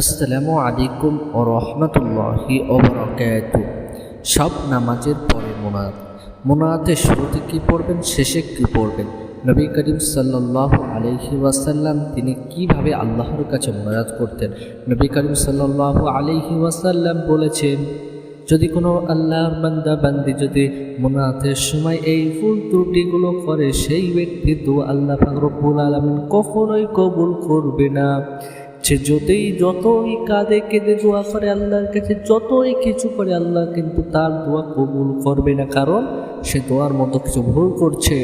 আসসালামু আলাইকুম ও রহমতুল্লাহি ওবরাকাতু সব নামাজের পরে মোনাত মোনাতের শুরুতে কী পড়বেন, শেষে কী পড়বেন? নবী করিম সাল্লাহ আলহি ওয়াসাল্লাম তিনি কীভাবে আল্লাহর কাছে মোনাজাত করতেন? নবী করিম সাল্লাহ আলহি ওয়াসাল্লাম বলেছেন, যদি কোনো আল্লাহর বান্দা বান্দি যদি মোনাতের সময় এই ফুল ত্রুটিগুলো করে, সেই ব্যক্তি দু আল্লাহ পাক রব্বুল আলমিন কখনোই কবুল করবে না। সে যতই যতই কাঁদে কেঁদে দোয়া করে আল্লাহর কাছে, যতই কিছু করে আল্লাহ কিন্তু তার দোয়া কবুল করবে না, কারণ সে দোয়ার মতো কিছু ভুল করছে।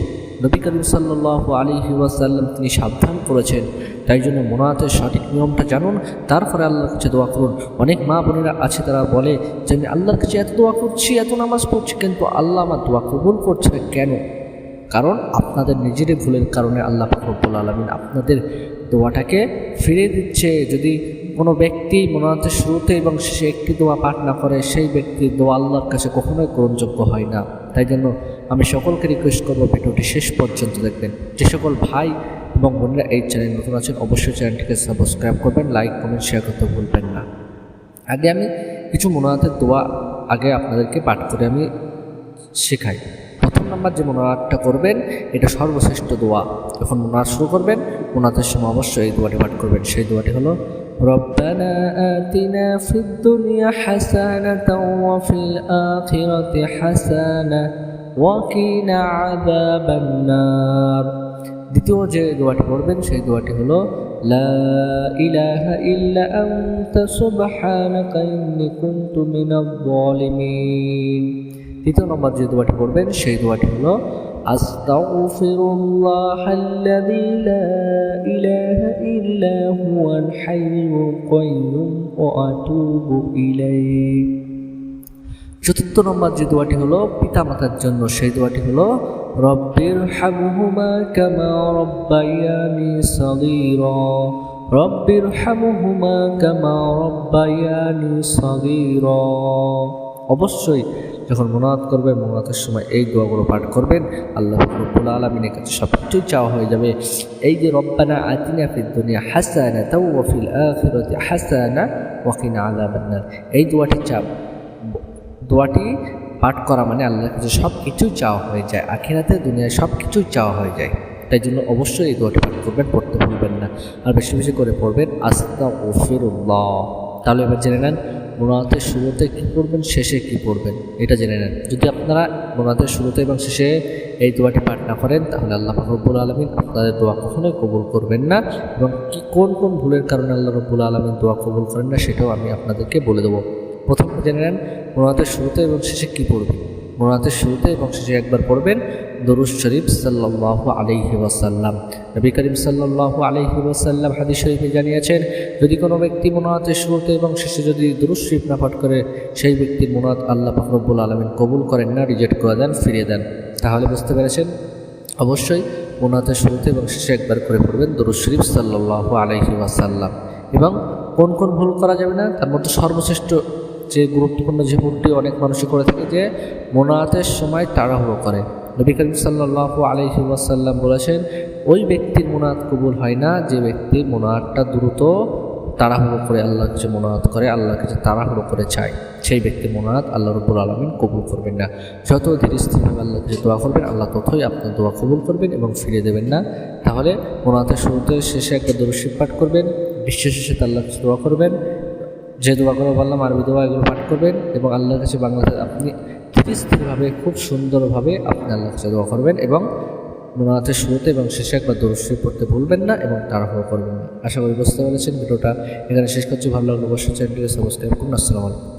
নবী করিম সাল্লাহ আলী ওয়াসাল্লাম তিনি সাবধান করেছেন। তাই জন্য মোনাতের সঠিক নিয়মটা জানুন, তারপরে আল্লাহর কাছে দোয়া করুন। অনেক মা বোনেরা আছে, তারা বলে যে, আমি আল্লাহর কাছে এত দোয়া করছি, এত নামাজ পড়ছি, কিন্তু আল্লাহ আমার দোয়া কবুল করছে কেন? কারণ আপনাদের নিজেরই ভুলের কারণে আল্লাহ ফখরুল আলমিন আপনাদের দোয়াটাকে ফিরে দিচ্ছে। যদি কোনো ব্যক্তি মনোনাথের শুরুতে এবং শেষে একটি দোয়া পাঠ না করে, সেই ব্যক্তির দোয়া আল্লাহর কাছে কখনোই গ্রহণযোগ্য হয় না। তাই জন্য আমি সকলকে রিকোয়েস্ট করব ভিডিওটি শেষ পর্যন্ত দেখবেন। যে সকল ভাই এবং বোনেরা এই চ্যানেল নতুন আছেন, অবশ্যই চ্যানেলটিকে সাবস্ক্রাইব করবেন লাইক কমেন্ট শেয়ার করতে ভুলবেন না। আগে আমি কিছু মনোনাথের দোয়া আগে আপনাদেরকে পাঠ করে আমি শেখাই। নাম্বার যে মোনাজাতটা করবেন এটা সর্বশ্রেষ্ঠ দোয়া যখন মোনাজাত শুরু করবেন মোনাজাতের সময় অবশ্যই এই দোয়াটি পাঠ করবেন সেই দোয়াটি হলো ربنا آتنا في الدنيا حسنة وفي الآخرة حسنة وقنا عذاب النار দ্বিতীয় যে দোয়াটি পড়বেন সেই দোয়াটি হলো লা ইলাহা ইল্লা আনতা সুবহানাকা ইন্নী কুনতু মিনাজ জালিমিন তৃতীয় নম্বর যে দোয়াটি পড়বেন, সেই দোয়াটি হলো চতুর্থ নম্বর যে দোয়াটি হলো, পিতামাতার জন্য, সেই দোয়াটি হলো রব্বির রব্বির হামহুমা কামা রব্বায়ানি সগীরা। অবশ্যই যখন মোনাত করবেন মোনাতের সময় এই দোয়াগুলো পাঠ করবেন, আল্লাহ রব্বুল আলমিনের কাছে সব কিছুই চাওয়া হয়ে যাবে। এই যে রব্বানা আতিনা ফিদ দুনিয়া হাসানা তাও ওয়াফিল আখিরাতি হাসানা ওয়াকিনা আযাবান্নার এই দোয়াটি চাপ দোয়াটি পাঠ করা মানে আল্লাহর কাছে সব কিছুই চাওয়া হয়ে যায়, আখিরাতে দুনিয়ায় সব কিছুই চাওয়া হয়ে যায়। তাই জন্য অবশ্যই এই দোয়াটি পাঠ করবেন, পড়তে ভুলবেন না। আর বেশি বেশি করে পড়বেন আস্তা ওফিরুল্লাহ তাহলে এবার জেনে নেন মোনাতের শুরুতে কী পড়বেন শেষে কী পড়বেন এটা জেনে নেন। যদি আপনারা মোনাতের শুরুতে এবং শেষে এই দোয়াটি পাঠ না করেন, তাহলে আল্লাহ রব্বুল আলমিন আপনাদের দোয়া কখনোই কবুল করবেন না এবং কি, কোন কোন ভুলের কারণে আল্লাহ রব্বুল আলমিন দোয়া কবুল করেন না, সেটাও আমি আপনাদেরকে বলে দেবো। প্রথম জেনে নেন মোনাতের শুরুতে এবং শেষে কী পড়বেন? মোনাতের শুরুতে এবং শেষে একবার পড়বেন দরুজ শরীফ সাল্লাহ আলহি ওয়াসাল্লাম। নবী করিম সাল্লাহ আলহি ওয়াসাল্লাম হাদিস শরীফে জানিয়েছেন, যদি কোনো ব্যক্তি মোনাতের শুরুতে এবং শেষে যদি দরুজ শরীফ না পাঠ করে, সেই ব্যক্তির মোনাত আল্লাহ ফখরবুল আলমিন কবুল করেন না, রিজেক্ট করে দেন, ফিরিয়ে দেন। তাহলে বুঝতে পেরেছেন? অবশ্যই মোনাতের শুরুতে এবং শেষে একবার করে পড়বেন দরুজ শরীফ সাল্লাহ আলহি ওয়াসাল্লাম। এবং কোন কোন ভুল করা যাবে না, তার মধ্যে সর্বশ্রেষ্ঠ যে গুরুত্বপূর্ণ যে ভুলটি অনেক মানুষই করে থাকে যে মোনাতের সময় তাড়াহুড়ো করে। নবী করিম সাল্লাহ আলহি ওয়াসাল্লাম বলেছেন, ওই ব্যক্তির মোনাত কবুল হয় না, যে ব্যক্তি মোনাতটা দ্রুত তাড়াহুড়ো করে আল্লাহর কাছে মোনাত করে, আল্লাহর কাছে তাড়াহুড়ো করে চায়। সেই ব্যক্তির মোনাত আল্লাহ রব্বুল আলমিন কবুল করবেন না। যত ধীরে স্থিরভাবে আল্লাহ কাছে দোয়া করবেন, আল্লাহ ততই আপনার দোয়া কবুল করবেন এবং ফিরে দেবেন না। তাহলে মোনাতের শুরুতে শেষে একটা দরশিব পাঠ করবেন, বিশ্ব শেষে আল্লাহ কাছে দোয়া করবেন। যে দোয়াগুলো বললাম আরবি দোয়া, এগুলো পাঠ করবেন এবং আল্লাহর কাছে বাংলাতে আপনি স্থিরভাবে, খুব সুন্দরভাবে আপনি আল্লাহর কাছে দোয়া করবেন এবং মোনাতের শুরুতে এবং শেষে একবার দরশ্রী পড়তে ভুলবেন না এবং তাড়াহুড়ো করবেন না। আশা করি বুঝতে পেরেছেন। ভিডিওটা এখানে শেষ করছি। ভালো লাগল অবশ্যই চ্যানেলটিকে সাবস্ক্রাইব করুন। আসসালামু আলাইকুম।